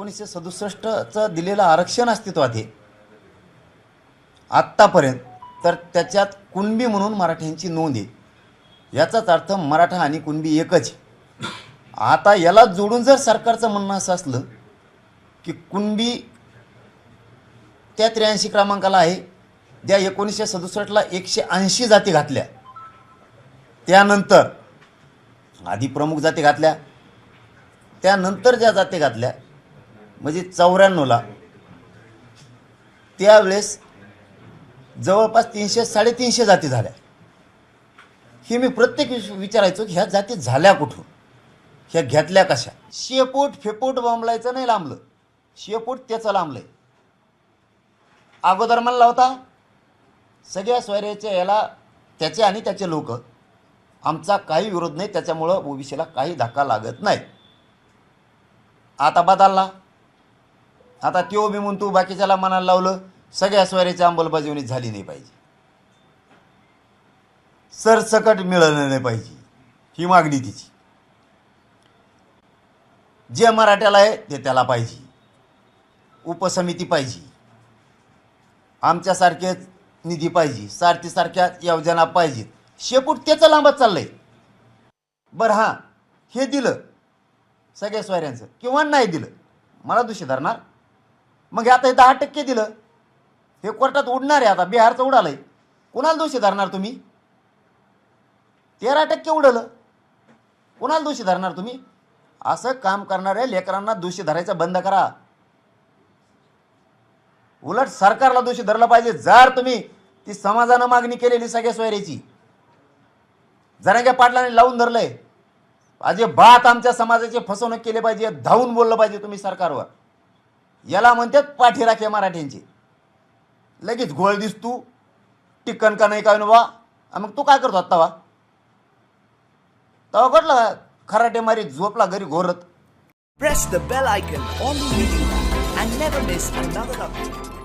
एकोणीसशे सदुसष्टचं दिलेलं आरक्षण अस्तित्वात आहे. आत्तापर्यंत तर त्याच्यात कुणबी म्हणून मराठ्यांची नोंद आहे. याचाच अर्थ मराठा आणि कुणबी एकच आता याला जोडून जर सरकारचं म्हणणं असं असलं की कुणबी त्या त्र्याऐंशी क्रमांकाला आहे ज्या एकोणीसशे सदुसष्टला एकशे ऐंशी जाती घातल्या. त्यानंतर आधी प्रमुख जाती घातल्या. त्यानंतर ज्या जाती घातल्या म्हणजे चौऱ्याण्णवला. त्यावेळेस जवळपास तीनशे साडेतीनशे जाती झाल्या. हे मी प्रत्येक विच- विचारायचो की ह्या जाती झाल्या कुठून? ह्या घेतल्या कशा? शेपूट फेपूट बांबलायचं नाही लांबलं. शेपूट त्याचं लांबलंय. अगोदर म्हणला होता सगळ्या स्वैर्याच्या याला त्याचे आणि त्याचे लोक. आमचा काही विरोध नाही त्याच्यामुळं ओबीसीला काही धक्का लागत नाही. आता बदलला. आता त्यो बी तू बाकीच्याला मनाला लावलं सगळ्या स्वैर्याची अंमलबजावणी झाली नाही पाहिजे. सरसकट मिळालं नाही पाहिजे ही मागणी तिची. जे मराठ्याला आहे ते त्याला पाहिजे. उपसमिती पाहिजे. आमच्यासारखेच निधी पाहिजे सारथीसारख्या योजना पाहिजेत. शेपूट त्याचं लांबत चाललंय. बरं हां हे दिलं. सगळ्या सोयऱ्यांचं. किंवा नाही दिलं. मला दोषी धरणार? मग हे आता हे दहा टक्के दिलं. हे कोर्टात उडणार आहे आता. बिहारचं उडालंय. कुणाला दोषी धरणार तुम्ही? तेरा टक्के उडलं. कुणाला दोषी धरणार तुम्ही? असं काम करणाऱ्या लेकरांना दोषी धरायचं बंद करा. उलट सरकारला दोषी धरलं पाहिजे. जर तुम्ही ती समाजानं मागणी केलेली सगळ्या सोयऱ्याची जरांग्या पाटलाने लावून धरलंय. अजिबात आमच्या समाजाची फसवणूक केली पाहिजे. धावून बोललं पाहिजे तुम्ही सरकारवर. याला म्हणतात पाठीराखे मराठ्यांची. लगेच घोळ दिसतू टिकन का नाही काय वा मग तू काय करतो आत्ता वा? तवा घडला खराटे मारी झोपला घरी घोरत? Press the bell icon on the and never miss another update.